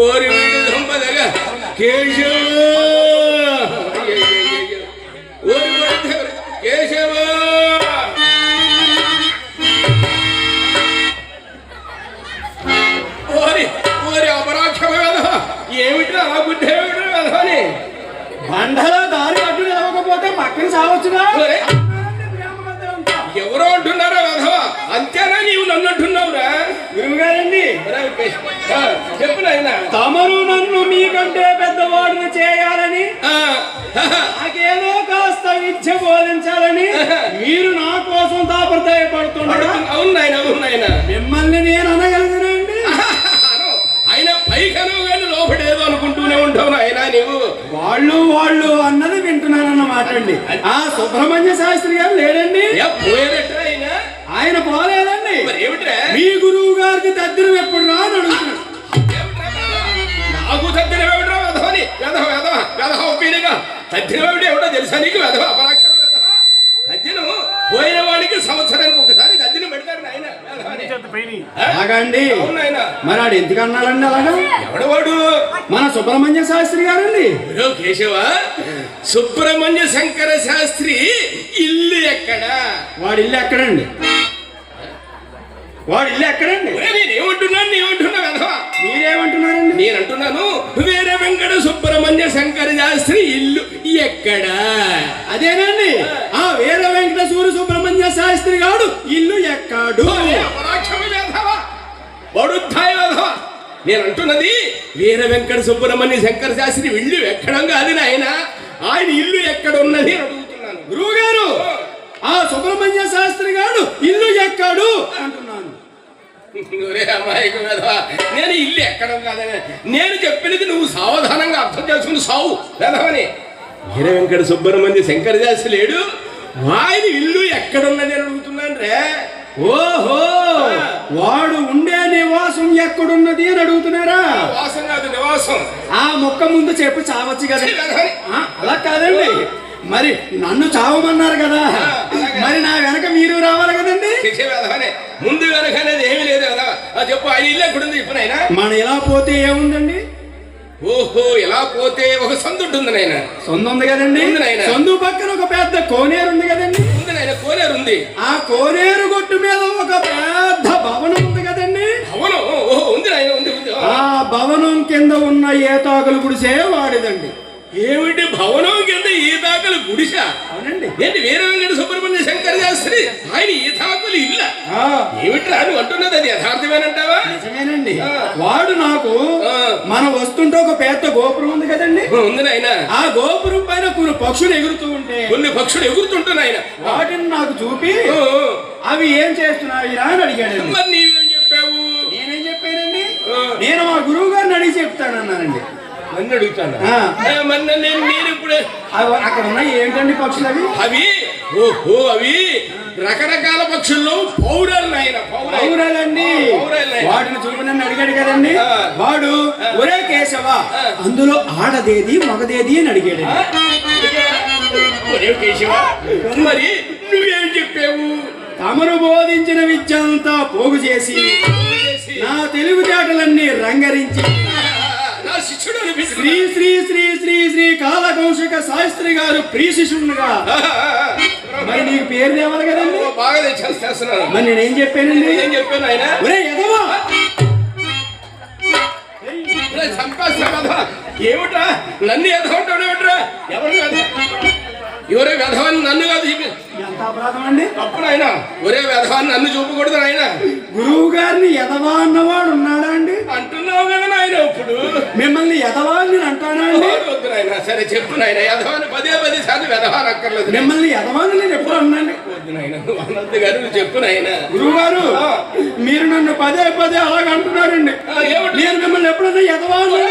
ఓరి వీడి దుంపదగా కేశవ ఓరి ఓరి ఓరి అపరాక్షమ కదా ఏమిటి అలా గుడ్డేమిటి కదా అని బండలో దారి అడ్డు నిలవకపోతే పక్కన సావచ్చుగా ఎవరో అంటున్నారా చెప్పు. తమరు నన్ను మీకంటే పెద్దవాడిని చేయాలని నాకేదో కాస్త విద్య బోధించాలని మీరు నా కోసం తాపత్రయపడుతున్నారా అవును నాయన అవును నాయన. మిమ్మల్ని నేను అనగలిగినండి. ఆయన పైకను కానీ లోపడేదో అనుకుంటూనే ఉంటావు నాయన నీవు. వాళ్ళు వాళ్ళు అన్నది వింటున్నానన్నమాట అండి ఆ సుబ్రహ్మణ్య శాస్త్రి గారు లేడండి ఏ పోయేటట్రా ఆయన పోలేదండి. మీ గురువు గారికి దద్దరం ఎప్పుడు రా అని అడుగుతున్నాడు? నాకు తద్దిన ఏమిట్రా వెధవని? వెధవ వెధవ వెధవ ఒప్పినగా తద్దిన ఏమిటి ఏమిటో తెలుసా నీకు? వెధవ అపరాక్షమ వెధవ. తద్దినం పోయిన వాడికి సంవత్సరానికి ఒకసారి వెధవని. ఆ? అలాగండి. అవును నాయన. మరి ఆడు ఎందుకు అన్నాడండి అలాగా? ఎవడు వాడు మన సుబ్రహ్మణ్య శాస్త్రి గారండి. కేశవ? సుబ్రహ్మణ్య శంకర శాస్త్రి ఇల్లు ఎక్కడ? వాడి ఇల్లు ఎక్కడండి? వాడి ఇల్లు ఎక్కడండి? నేనేమంటున్నాను వెధవా మీరేమంటున్నారండి? నేను అంటున్నాను వేరే వెంకట సుబ్రహ్మణ్య శంకర శాస్త్రి ఇల్లు ఎక్కడ? అదేనండి. ఆ. వీర వెంకట సూర్య సుబ్రహ్మణ్య శాస్త్రి గారు ఇల్లు ఎక్కడు? బడుద్ధాయి నేను అంటున్నది వీర వెంకట సుబ్రహ్మణ్య శంకర శాస్త్రి ఇల్లు ఎక్కడం కాదు నాయన. ఆయన ఇల్లు ఎక్కడ ఉన్నది అడుగుతున్నాను. గురువు గారు ఆ సుబ్రహ్మణ్య శాస్త్రి గారు ఇల్లు ఎక్కడు అంటున్నాను. నేను ఇల్లు ఎక్కడం కాదని నేను చెప్పినది నువ్వు సావధానంగా అర్థం చేసుకుని సావు వెధవని. వీర వెంకట సుబ్రహ్మణ్య శంకర శాస్త్రి లేడు ఆయన ఇల్లు ఎక్కడున్నది అని అడుగుతున్నాను రే. ఓహో వాడు ఉండే నివాసం ఎక్కడున్నది అని అడుగుతున్నారా? వాసం కాదు నివాసం. ఆ మొక్క ముందు చెప్పి చావచ్చు కదా అలా కాదండి. మరి నన్ను చావమన్నారు కదా. మరి నా వెనక మీరు రావాలి కదండి? ముందు వెనక అనేది ఏమీ లేదు ఆ చెప్పు ఆయన ఇల్లు ఎక్కడుంది ఇప్పుడు నాయన. మన ఇలా పోతే ఏముందండి? ఓహో ఇలా పోతే ఒక సందు ఉంటుంది నాయన. సొంత ఉంది కదండి. సొందు పక్కన ఒక పెద్ద కోనేరు ఉంది కదండి? ఉంది నాయన కోనేరు ఉంది. ఆ కోనేరు గొట్టు మీద ఒక పెద్ద భవనం ఉంది కదండి? అవును ఓహో ఉంది నాయన ఉంది ఆ భవనం కింద ఉన్న ఏతాకులు గుడిసే వాడిదండి. ఏమిటి భవనం కింద ఈ దాకలు గుడిస? అవునండి. ఏంటి వీర వెంకట సుబ్రహ్మణ్య శంకర శాస్త్రి ఆయన ఈ తాకులు ఇల్ల. ఆ, ఏమిట్రా నువ్వు అంటున్నది? అది యథార్థమేనంటావా? నిజమేనండి. వాడు నాకు. మనం వస్తుంటే ఒక పెద్ద గోపురం ఉంది కదండి. ఉంది నాయన. ఆ గోపురం పైన కొన్ని పక్షులు ఎగురుతూ ఉంటే కొన్ని పక్షులు ఎగురుతుంటున్నాయి ఆయన వాటిని నాకు చూపి అవి ఏం చేస్తున్నాయి అని అడిగాడండి. మరి నీవేం చెప్పావు నేనేం చెప్పానండి ఆ. నేను మా గురువు గారిని అడిగి చెప్తానన్నానండి నన్ను అడుగుతాను. మరి ఇప్పుడు అక్కడ ఉన్నాయి. ఏంటండి పక్షులు అవి? అవి? ఓహో అవి రకరకాల పక్షుల్లో పౌరాలు ఆయన పౌరాలు పౌరాలండి. వాటిని నన్ను అడిగాడు కదండి. వాడు ఒరే కేశవ అందులో ఆడదేది మగదేది అని అడిగాడు ఒరే కేశవ, మరి నువ్వేం చెప్పావు? తమరు బోధించిన విద్య అంతా పోగు చేసి. నా తెలివితేటలన్నీ రంగరించి శిష్యుడు శ్రీ శ్రీ శ్రీ శ్రీ శ్రీ కాలకౌశిక శాస్త్రి గారు ప్రియ శిష్యుడుగా. మరి నీకు పేరు తేవాలి కదండి? బాగా తెచ్చేస్తున్నాను మరి నేనేం చెప్పానండి? ఏం చెప్పాను ఆయన? ఒరే ఎదవా చంపేస్తా కదా ఏమిట్రా? నన్ను ఎదగొట్టాడు ఏమిట్రా? ఎవరు ఎవరే వెధవాన్ని నన్ను కాదు చూపి ఎంత అపరాధం అండి? తప్పు నాయన ఒరే వెధవాన్ని నన్ను చూపకూడదు నాయన గురువు గారిని ఎదవా అన్నవాడు ఉన్నాడా అండి? అంటున్నావు కదా నాయన ఇప్పుడు. మిమ్మల్ని ఎదవా అని నేను అంటానా అండి? వద్దు నాయన సరే చెప్పు నాయన వెధవాన్ని పదే పదే సార్లు వెధవాన్ని అక్కర్లేదు మిమ్మల్ని ఎదవా అని నేను ఎప్పుడు అన్నాను వద్దు నాయన గారు నువ్వు చెప్పు నాయన. గురువు గారు మీరు నన్ను పదే పదే అలాగ అంటున్నారండి? నేను మిమ్మల్ని ఎప్పుడన్నా ఎదవా అన్నానా?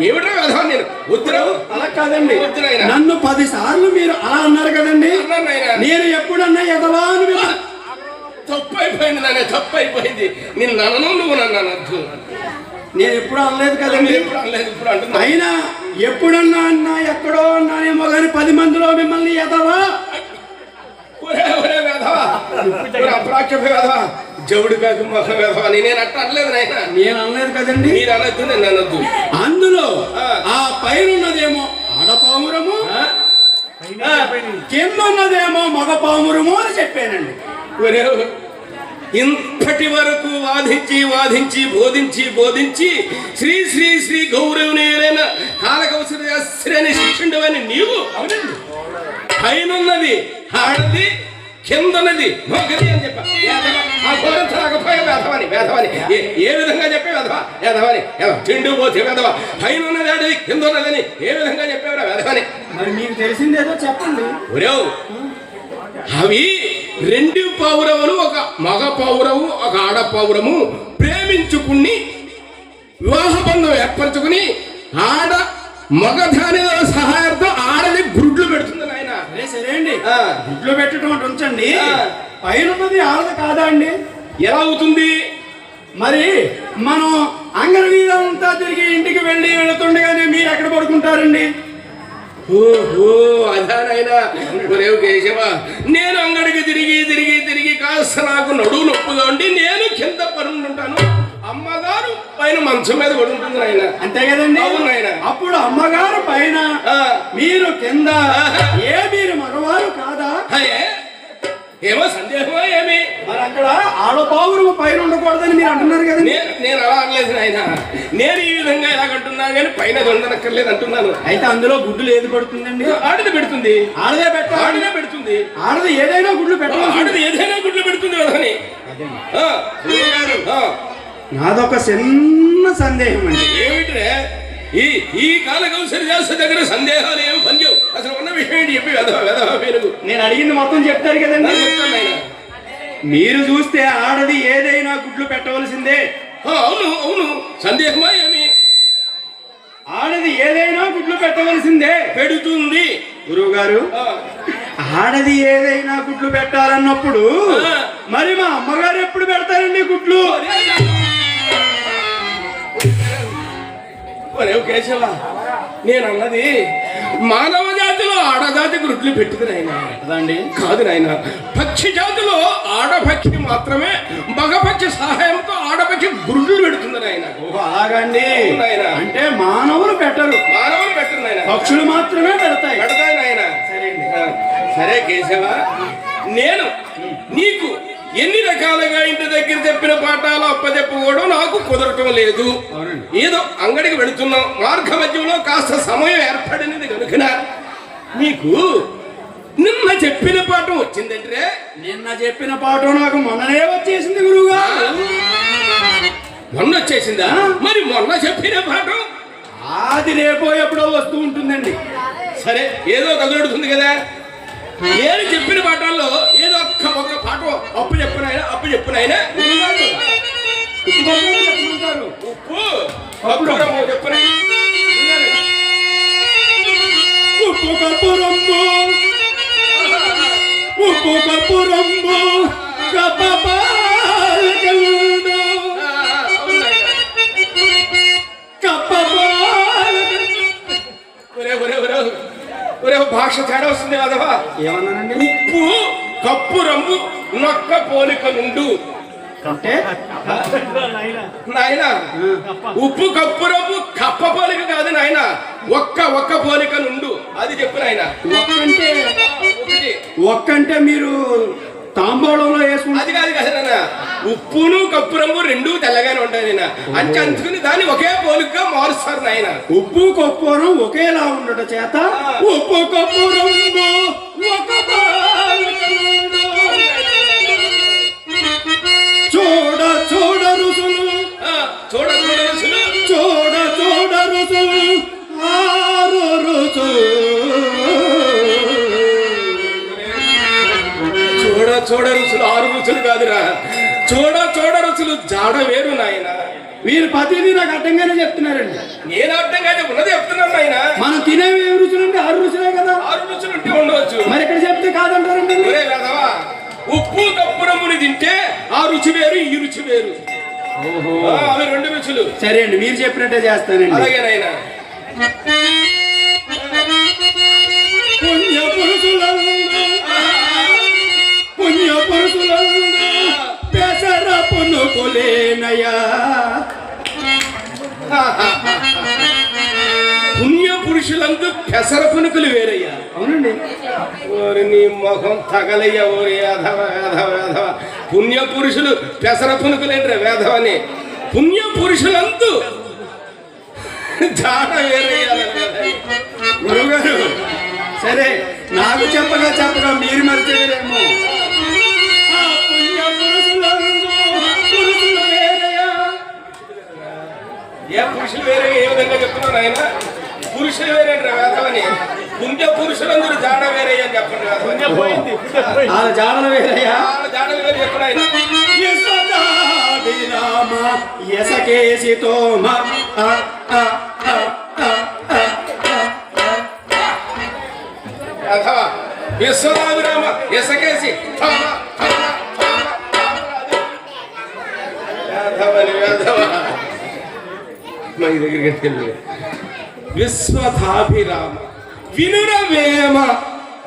ఏమిట్రా వెధవా నేను? వద్దురావు అలా కాదండి. నన్ను పది సార్లు మీరు అలా అన్నారు కదండి. నేను ఎప్పుడన్నా ఎదవా అని తప్పు అయిపోయింది నాన్న తప్పు అయిపోయింది నేను నన్ను నువ్వు నన్ను అనొద్దు. నేను ఎప్పుడు అనలేదు కదండి. ఎప్పుడు అనలేదు ఇప్పుడు అంటున్నా అయినా ఎప్పుడన్నా అన్నా ఎక్కడో అన్నానేమో కానీ పది మందిలో మిమ్మల్ని ఎదవా వెధవా అప్రాక్ష వేధవా జవుడు కాక మొహ వేధవా అని నేను అట్ట అనలేదు నాయన. నేను అనలేదు కదండి. మీరు అనొద్దు నేను అనొద్దు. అందులో ఆ. పైన ఉన్నదేమో ఆడపావురము కింద ఉన్నదేమో మగ పావురము అని చెప్పానండి. ఇంతటి వరకు వాదించి వాదించి బోధించి బోధించి శ్రీ శ్రీ శ్రీ గౌరవనీయులైన కాలకవసర శాస్త్రి శిక్షుండవని నీవు పైనున్నది ఆడది కిందన్నది మొగది అని చెప్ప. ఆ వేధవని వేధవని. ఏ- విధంగా చెప్పే వేధవ? వేధవని. తిండి పోతే వేధవ. పైన ఉన్నది ఆడది కింద ఉన్నదని ఏ విధంగా చెప్పేవరా వేధవని? మరి మీకు తెలిసిందేదో చెప్పండి. ఒరేవ్ అవి రెండు పౌరవులు ఒక మగ పౌరవు ఒక ఆడ పౌరము ప్రేమించుకుని వివాహ బంధం ఏర్పరచుకుని ఆడ మగధాని సహాయంతో ఆడది గుడ్లు పెడుతుంది నాయన. సరే సరే అండి. గుడ్లు పెట్టడం ఒకటి ఉంచండి. పైన ఉన్నది ఆడది కాదా అండి? ఎలా అవుతుంది? మరి మనం అంగన వీధంతా తిరిగి ఇంటికి వెళ్ళి వెళుతుండగానే మీరు ఎక్కడ పడుకుంటారండి? ఓహో అదానైనా ఒరేవ్ కేశవ నేను అంగడికి తిరిగి తిరిగి తిరిగి కాస్త నాకు నడువు నొప్పుగా ఉండి నేను కింద పరుండుంటాను అమ్మగారు పైన మంచం మీద పడి ఉంటుంది నాయన. అంతే కదండి? నాయన. అప్పుడు అమ్మగారు పైన. మీరు కింద. ఏ మీరు మగవారు కాదా? ఏమో సందేహమా ఏమి? మరి అక్కడ ఆడపావురు పైన ఉండకూడదని మీరు అంటున్నారు కదండి. నేను అలా అనలేదు నాయన. నేను ఈ విధంగా ఎలాగంటున్నాను కానీ పైన దొండనక్కర్లేదు అంటున్నాను. అయితే అందులో గుడ్లు ఏది పడుతుందండి. ఆడది పెడుతుంది. ఆడదే పెట్టాలి. ఆడదే పెడుతుంది. ఆడది ఏదైనా గుడ్లు పెట్టాలి ఆడది ఏదైనా గుడ్లు పెడుతుంది ఆ, ఆ, నాదొక చిన్న సందేహం అండి. ఏమిట్రే? ఈ ఈ కాల కౌశల్య శాస్త్ర దగ్గర సందేహాలు ఏమి పనిచేవు అసలు ఉన్న విషయం ఏంటి చెప్పి వెధవ నేను అడిగింది మొత్తం చెప్తారు కదండి. చెప్తాను మీరు చూస్తే ఆడది ఏదైనా గుడ్లు పెట్టవలసిందే. ఆ, అవును అవును. సందేహమా ఏమి? ఆడది ఏదైనా గుడ్లు పెట్టవలసిందే. పెడుతుంది. గురువు గారు ఆ, ఆడది ఏదైనా గుడ్లు పెట్టాలన్నప్పుడు. మరి మా అమ్మగారు ఎప్పుడు పెడతారండి గుడ్లు? ఒరే కేశవ నేను అన్నది మానవ జాతిలో ఆడజాతి గుడ్లు పెట్టుకు నాయన. అదండి. కాదు నాయన పక్షి జాతిలో ఆడపక్షి మాత్రమే మగపక్షి సహాయంతో ఆడపక్షి గుడ్లు పెడుతుంది నాయన. అలాగండి. అంటే మానవులు పెట్టరు. మానవులు పెట్టరు నాయన. పక్షులు మాత్రమే పెడతాయి. పెడతాయి నాయన. సరే సరే కేశవ నేను నీకు ఎన్ని రకాలుగా ఇంటి దగ్గర చెప్పిన పాఠాలు అప్పచెప్పుకోవడం నాకు కుదరటం లేదు. ఏదో అంగడికి వెళుతున్నాం. మార్గ మధ్యంలో కాస్త సమయం ఏర్పడినది కనుక నీకు నిన్న చెప్పిన పాఠం వచ్చిందంటే? నిన్న చెప్పిన పాట నాకు మొన్ననే వచ్చేసింది గురువుగా. మొన్న వచ్చేసిందా? మరి మొన్న చెప్పిన పాఠం? అది రేపో ఎప్పుడో వస్తూ ఉంటుందండి. సరే ఏదో తగులుడుతుంది కదా? నేను చెప్పిన పాఠాల్లో ఏదో ఒక్క ఒక్క పాఠం అప్పు చెప్పిన ఆయన అప్పు చెప్పిన ఆయన ఉప్పుబాబు చెప్పమంటారు. ఉప్పు. అప్పుడు చెప్పిన ఉప్పు కప్పు రొమ్ము ఉప్పు కప్పు ఒరే భాష తేడా వస్తుంది కదవా ఏమన్నానండి ఉప్పు కప్పు రంగు నొక్క పోలిక నుండు. అంటే నాయన ఉప్పు కప్పు రంగు కప్ప పోలిక కాదు నాయన. ఒక్క ఒక్క పోలిక నుండు. అది చెప్పు నాయన. ఒక్కంటే ఒకటి. ఒక్కంటే మీరు తాంబూలంలో వేసుకుంటే. అది కాదు కదా ఉప్పును కప్పు రంగు రెండు తెల్లగానే ఉంటాయి నాయన అంచె అంచుకుని దాన్ని ఒకే పోలికగా మారుస్తారు నాయన. ఉప్పు కప్పురం ఒకేలా ఉండట చేత ఉప్పు ఒక పాలకలుడు. చూడ చూడ రుసులు. చూడ చూడ చూడ చూడ చూడ రుచులు ఆరు రుచులు కాదురా. చూడ చూడ రుచులు జాడ వేరు నాయన. మీరు ప్రతిదీ నాకు అడ్డంగానే చెప్తున్నారండి. నేను అర్థం కాదు ఉన్నది చెప్తున్నాను నాయన. మనం తినేవి ఏం రుచులు అంటే ఆరు రుచులే కదా. ఆరు రుచులు ఉంటే ఉండవచ్చు. మరి ఇక్కడ చెప్తే కాదంటారండి? ఉప్పు కప్పురమ్ముని తింటే ఆ రుచి వేరు ఈ రుచి వేరు. ఓహో. ఆ, అవి రెండు రుచులు. సరే అండి మీరు చెప్పినట్టే చేస్తానండి. అలాగే నాయన. పుణ్య పుణ్య పుణ్య పురుషులందు పెసర పునుకులు వేరయ్యా. అవునండి. ఓరి నీ ముఖం తగలయ్య ఓరి వేధవ వేధవ వేధవ పుణ్య పురుషులు పెసర పునుకులేంట్రా వేధవని. పుణ్య పురుషులందు జాడ వేరయ్యాలి గురుగారు సరే నాకు చెప్పగా చెప్పగా మీరు మరిచేదేమో ఏ పురుషులు వేరే ఏ విధంగా చెప్తున్నాను ఆయన పురుషులు వేరే వేధవని పుణ్య పురుషులందరూ జాడ వేరే అని చెప్పండి. వాళ్ళ జాడలు వేరయ్యా వాళ్ళ జాడలు వేరే చెప్పండి ఆయన ఎసకేసి. వేధవని వేధవ మా దగ్గరికి వెళ్ళి విశ్వధాభిరామ వినురవేమ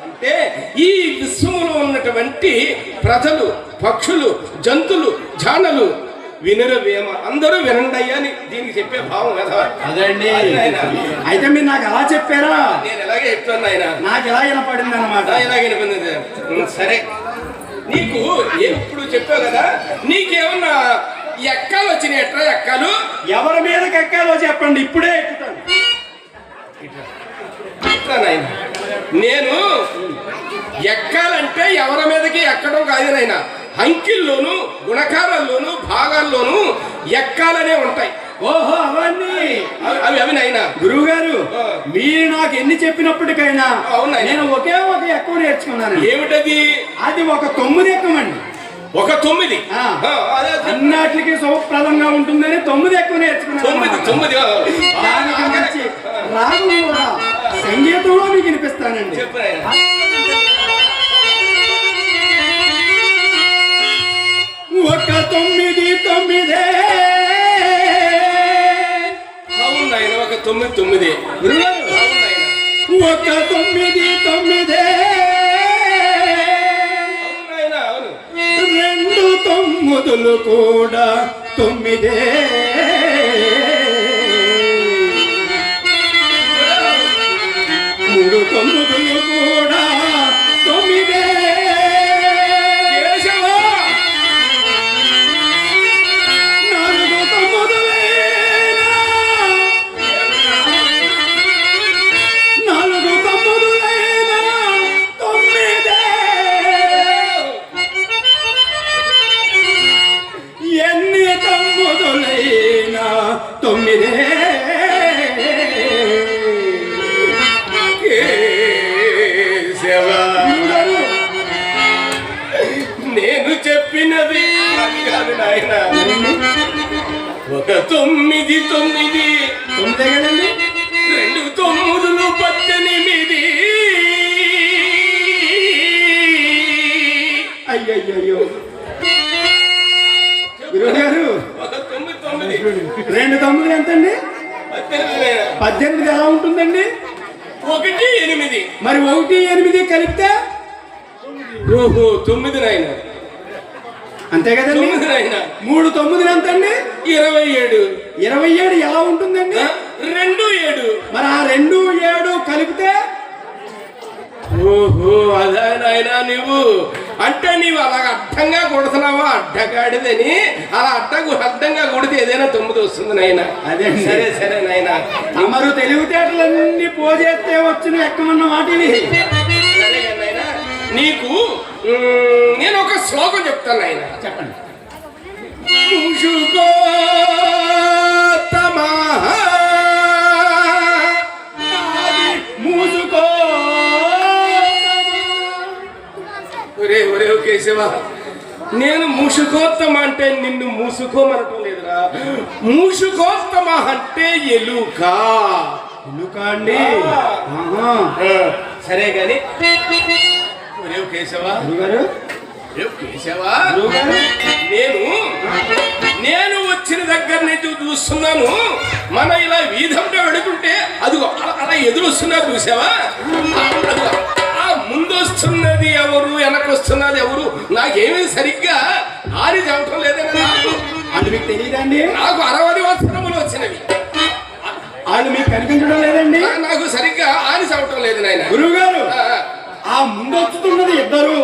అంటే ఈ విశ్వంలో ఉన్నటువంటి ప్రజలు పక్షులు జంతువులు జానలు వినురవేమ అందరూ వినండి అయ్యా అని దీనికి చెప్పే భావం వేధవ అదండి. అయితే మీరు నాకు అలా చెప్పారా? నేను ఎలాగే చెప్తాను ఆయన నాకు ఎలా వినపడింది? అనమాట ఇలాగే సరే. నీకు ఎప్పుడు చెప్పావు కదా నీకేమన్నా ఎక్కాలు వచ్చినాయి ఎట్రా ఎక్కాలు ఎవరి మీదకి ఎక్కాలో చెప్పండి ఇప్పుడే ఎక్కుతాను. నేను ఎక్కాలంటే ఎవరి మీదకి ఎక్కడం కాదు నాయన. అంకిల్లోను గుణకారాల్లోను భాగాల్లోనూ ఎక్కాలనే ఉంటాయి. ఓహో అవన్నీ. అవి అవి నాయన. గురువు గారు. మీరు నాకు ఎన్ని చెప్పినప్పటికైనా అవునాయన. నేను ఒకే ఒక ఎక్కువ నేర్చుకున్నాను ఏమిటది? అది ఒక తొమ్మిది ఎక్కమండి. ఒక తొమ్మిది. అన్నిటికీ శుభప్రదంగా ఉంటుందని తొమ్మిది ఎక్కువ నేర్చుకున్నాను. తొమ్మిది. తొమ్మిది ఆ. దానికి ఆ, మంచి రాగం కూడా. సంగీతంలో మీకు వినిపిస్తానండి. ఒక తొమ్మిది తొమ్మిదే. ఒక తొమ్మిది తొమ్మిది. ఒక తొమ్మిది తొమ్మిదే. మొదలు కూడా తొమ్మిదే తొమ్మిదే. నేను చెప్పినది కాదు నాయన. ఒక తొమ్మిది తొమ్మిది. తొమ్మిదే కదండి? రెండు తొమ్మిదిలు పద్దెనిమిది అయ్యయ్యో గురుగారు ఒక తొమ్మిది తొమ్మిది రెండు తొమ్మిది ఎంతండి? పద్దెనిమిది ఎలా ఉంటుందండి? ఒకటి ఎనిమిది. మరి ఒకటి ఎనిమిది కలిపితే? ఓహో తొమ్మిది నాయన అంతే కదండి? నాయన మూడు తొమ్మిది ఎంతండి? ఇరవై ఏడు. ఇరవై ఏడు ఎలా ఉంటుందండి? రెండు ఏడు. మరి ఆ రెండు ఏడు కలిపితే? ఓహో అదా నాయన నువ్వు అంటే నీవు అలా అడ్డంగా కొడుతున్నావా? అడ్డగాడిదని. అలా అడ్డకు అడ్డంగా కొడితే ఏదైనా తొమ్మిది వస్తుంది నాయన. అదే. సరే సరే నాయన. తమరు తెలివితేటలన్నీ పోజేస్తే వచ్చిన ఎక్కమన్న వాటిని. నీకు నేను ఒక శ్లోకం చెప్తాను నాయన. చెప్పండి. కేశవ నేను మూషుకోత్తమ అంటే నిన్ను మూసుకోమనటం లేదురా మూషుకోత్తమ అంటే ఎలుక. ఎలుక అండి? సరే గాని ఓ కేశవ. నేను నేను వచ్చిన దగ్గర నుంచి చూస్తున్నాను. మన ఇలా వీధంలో వెళుతుంటే అదిగో అలా అలా ఎదురొస్తున్నారు చూసావా? అదిగో. ఆ ముందు వస్తున్నది ఎవరు వెనక వస్తున్నది ఎవరు? నాకేమీ సరిగ్గా ఆరి చవటం లేదని నాకు. వాళ్ళు మీకు తెలియదండి? నాకు అరవై వస్త్రములు వచ్చినవి. వాళ్ళు మీకు కనిపించడం లేదండి? నాకు సరిగ్గా ఆనిసి అవటం లేదు నాయన. గురువు గారు ఆ, ముందొచ్చుతున్నది ఇద్దరు.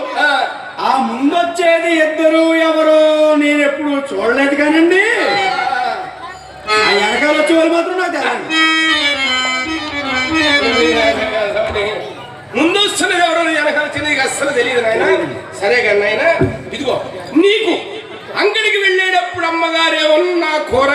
అస్సలు తెలియదు నాయన. సరే కానీ నాయన ఇదిగో నీకు అంగడికి వెళ్ళేటప్పుడు అమ్మగారేమన్నా కూర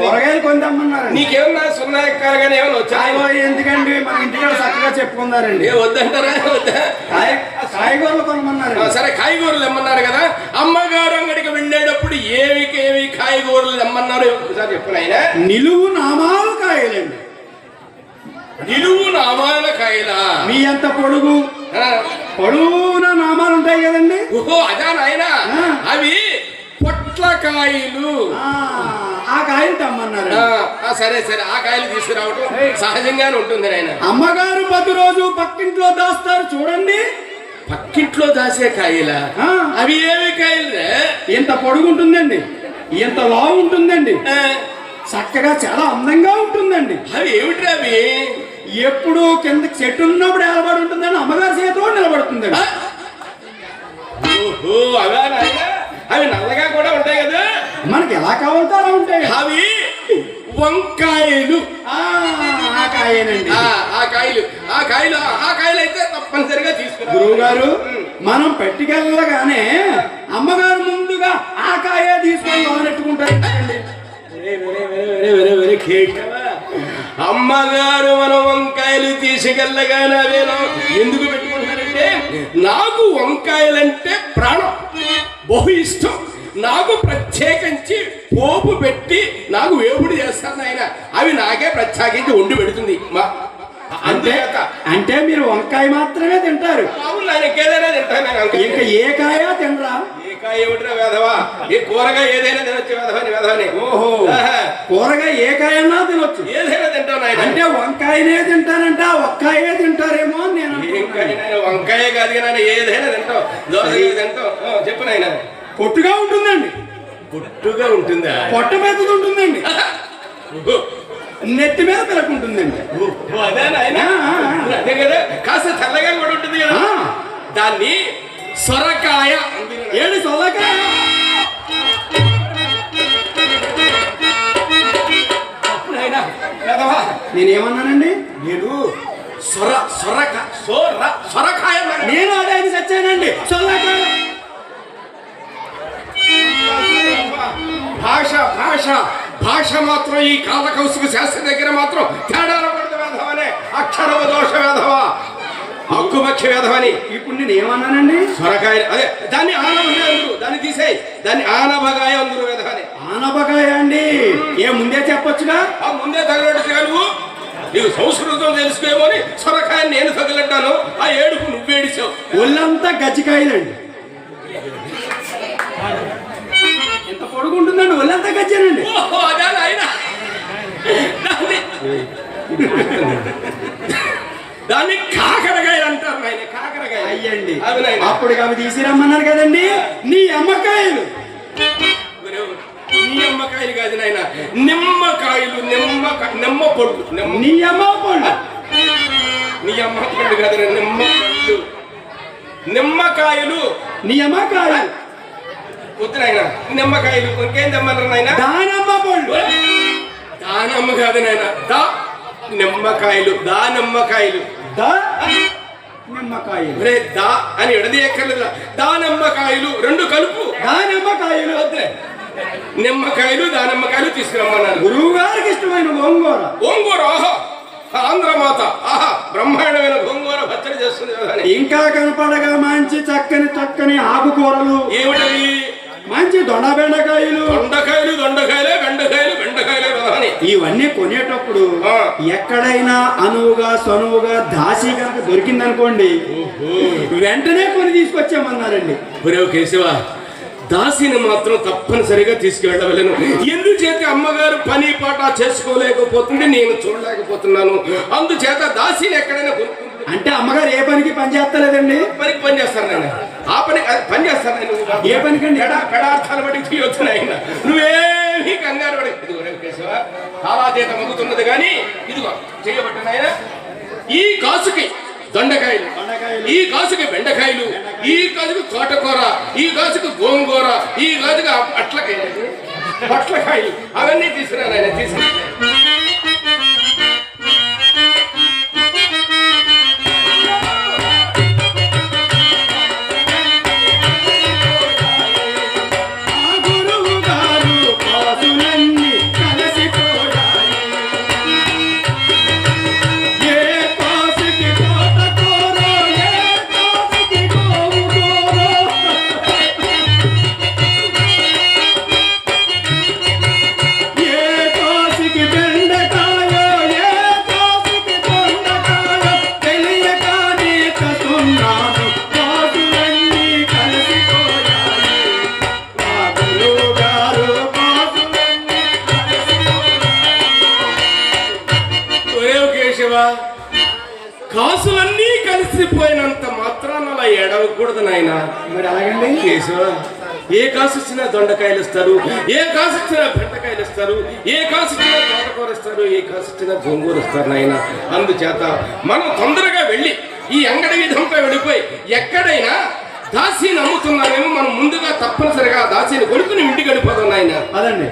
కూరగాయలు కొంతమ్మన్నారండి నీకేమన్నా సున్నా ఎక్కాలి కానీ ఏమన్నా వచ్చా? అయ్యో ఎందుకండి? మన ఇంటికాడ చక్కగా చెప్పుకున్నారండి. ఏ వద్దంటారా? వద్దా? కాయ కాయగూరలు ఆ, కొనమన్నారండి సరే కాయగూరలు ఇమ్మన్నారు కదా. అమ్మగారు అంగడికి వెళ్ళేటప్పుడు ఏమికేమి కాయగూరలు ఇమ్మన్నారు ఒకసారి చెప్పు నాయన. నిలువు నామాలు కాయలండి. నిలువు నామాల కాయలా? మీ అంత పొడుగు. పొడవున నామాలు ఉంటాయి కదండి. ఓహో అదా నాయన. అవి పొట్లకాయలు ఆ, ఆ కాయలు తెమ్మన్నారు సరే సరే ఆ కాయలు తీసుకురావటం సహజంగానే ఉంటుంది నాయన. అమ్మగారు ప్రతి రోజు పక్కింట్లో దాస్తారు చూడండి. పక్కింట్లో దాసే కాయలా. అవి ఏమి కాయలు ఇంత పొడుగు ఉంటుందండి ఇంత లావు ఉంటుందండి చక్కగా చాలా అందంగా ఉంటుందండి. అవి ఏమిట్రా అవి? ఎప్పుడు కింద చెట్టు ఉన్నప్పుడు నిలబడి ఉంటుందని అమ్మగారి చేతిలో నిలబడుతుందండి. ఆ? ఓహో అవా నాయన? అవి నల్లగా కూడా ఉంటాయి కదా? మనకి ఎలా కావాలంటే అలా ఉంటాయి. అవి వంకాయలు. ఆ, కాయేనండి ఆ కాయలు. ఆ కాయలు ఆ కాయలు అయితే తప్పనిసరిగా తీసుకురా గురువు గారు మనం పెట్టుకెళ్ళగానే అమ్మగారు ముందుగా ఆ కాయే తీసుకొని లోనెట్టుకుంటారు very, very, very, very, very, Keshava. అమ్మగారు మన వంకాయలు తీసుకెళ్ళగానే అవేనో ఎందుకు పెట్టుకుంటారంటే నాకు వంకాయలంటే ప్రాణం బహు ఇష్టం. నాకు ప్రత్యేకించి పోపు పెట్టి నాకు వేపుడు చేస్తాను ఆయన అవి నాకే ప్రత్యేకించి వండి పెడుతుంది. మా అంటే అంతేకాక అంటే మీరు వంకాయ మాత్రమే తింటారు. ఇంకా ఏ కాయ తినరా? కాయ ఏమిట్రా వేధవా? ఏ కూరగాయ ఏదైనా తినొచ్చు వేధవని వేధవని ఓహో. కూరగాయ ఏ కాయన్నా తినొచ్చు. ఏదైనా తింటాను ఆయన అంటే వంకాయనే తింటారంట ఒక్కాయే తింటారేమో నేను వంకాయ కాదు నాయన ఏదైనా తింటావు. దోశ తింటావు. ఆ, చెప్పు నాయన. పొట్టుగా ఉంటుందండి. గుట్టుగా ఉంటుందా? పొట్ట పెద్దది ఉంటుందండి. నెత్తి మీద పిలకుంటుందండి అదే నాయన. అదే కదా. కాస్త తెల్లగా కూడా ఉంటుంది కదా. దాన్ని సొరకాయ. ఏడు సొరకాయ? నేనేమన్నానండి? నేను సొర సొరక సొర సొరకాయ నేను అదే చచ్చానండి సొల్లకాయ భాష భాష భాష మాత్రం ఈ కాలకౌశిక శాస్త్రి దగ్గర మాత్రం తేడా పడితే వేధవనే అక్షరవ దోష వేధవా అక్కుపక్ష వేధవని ఇప్పుడు నేను ఏమన్నానండి? సొరకాయ అదే. దాన్ని ఆనబగాయ అందరు దాన్ని తీసేయి. దాన్ని ఆనబగాయ అందరు వేధవని ఆనపకాయ అండి. ఏ ముందే చెప్పొచ్చుగా? ఆ ముందే తగలట్టుగా నువ్వు. నీకు సంస్కృతం తెలుసుకోమో అని సొరకాయ నేను తగిలడ్డాను ఆ ఏడుపు నువ్వేడిచావు ఒళ్ళంతా గజ్జికాయలండి. ఎంత పొడుగుంటుందండి ఒళ్ళంతా గజ్జేనండి. ఓహో అదే నాయన. దాన్ని దాన్ని కాకరకాయ అంటారు నాయన కాకరకాయ అయ్యండి అప్పుడు అవి తీసిరమ్మన్నారు కదండి. నీ అమ్మకాయలు. నిమ్మకాయలు కాదు నాయన. నిమ్మకాయలు నిమ్మక నిమ్మ నిమ్మ. నీ అమ్మ పళ్ళు. నీ అమ్మ పండు కాదు నిమ్మ పండు నిమ్మకాయలు. నీ అమ్మకాయలు. వద్దు నాయన. నిమ్మకాయలు ఇంకేం తెమ్మన్నారు నాయన? దానమ్మ పళ్ళు. దానమ్మ కాదు నాయన. దా నిమ్మకాయలు దా. నిమ్మకాయలు దా నిమ్మకాయలు ఒరే దా అని ఎడది ఎక్కర్లేదు దానిమ్మకాయలు రెండు కలుపు. దానమ్మకాయలు. వద్దులే. నిమ్మకాయలు దానిమ్మకాయలు తీసుకురమ్మన్నాను. గురువు గారికి ఇష్టమైన గోంగూర గోంగూర ఆహా. ఆంధ్రమాత ఆహా. బ్రహ్మాండమైన గోంగూర పచ్చడి చేస్తుంది. ఇంకా కనపడగా మంచి చక్కని చక్కని ఆకుకూరలు. ఏమిటవి మంచి దొండ బెండకాయలు. దొండకాయలు దొండకాయలే బెండకాయలు బెండకాయలే ఇవన్నీ కొనేటప్పుడు. ఎక్కడైనా అనువుగా సనువుగా దాసి కనుక దొరికిందనుకోండి వెంటనే కొని తీసుకొచ్చామన్నారండి ఒరేవ్ కేశవ దాసిని మాత్రం తప్పనిసరిగా తీసుకువెళ్ళవలను ఎందుచేత అమ్మగారు పని పాట చేసుకోలేకపోతుంది నేను చూడలేకపోతున్నాను. అందుచేత దాసిని ఎక్కడైనా కొనుక్కుంటూ అంటే అమ్మగారు ఏ పనికి పని చేస్తలేదండి? పనికి పని చేస్తాను నాయన. ఆ పని పని చేస్తాను నేను ఏ పనికండి? పెడ పెడార్థాలు బట్టి తీయొచ్చు నాయన. నువ్వేమీ కంగారు పడి ఇదిగో వెంకటేశ్వర కాలాతీత మగ్గుతున్నది కానీ ఇదిగో చేయబట్టు నాయన. ఈ కాసుకి దొండకాయలు. ఈ కాసుకి బెండకాయలు. ఈ కాసుకి తోటకూర. ఈ కాసుకి గోంగూర. ఈ కాసుకి అట్లకాయలు. పొట్లకాయలు. అవన్నీ తీసుకురా నాయన తీసుకురా. దొండకాయలు ఇస్తారు ఏ కాసు ఇచ్చినా బెండకాయలు ఇస్తారు ఏ కాసు ఇచ్చినా తోటకూర ఇస్తారు ఏ కాసు ఇచ్చినా గోంగూర ఇస్తారు నాయన. అందుచేత మనం తొందరగా వెళ్ళి ఈ అంగడి విధంపై వెళ్ళిపోయి ఎక్కడైనా దాసీని అమ్ముతున్నామేమో మనం ముందుగా తప్పనిసరిగా దాసీని కొడుకుని ఇంటికి వెళ్ళిపోతాం అదండి.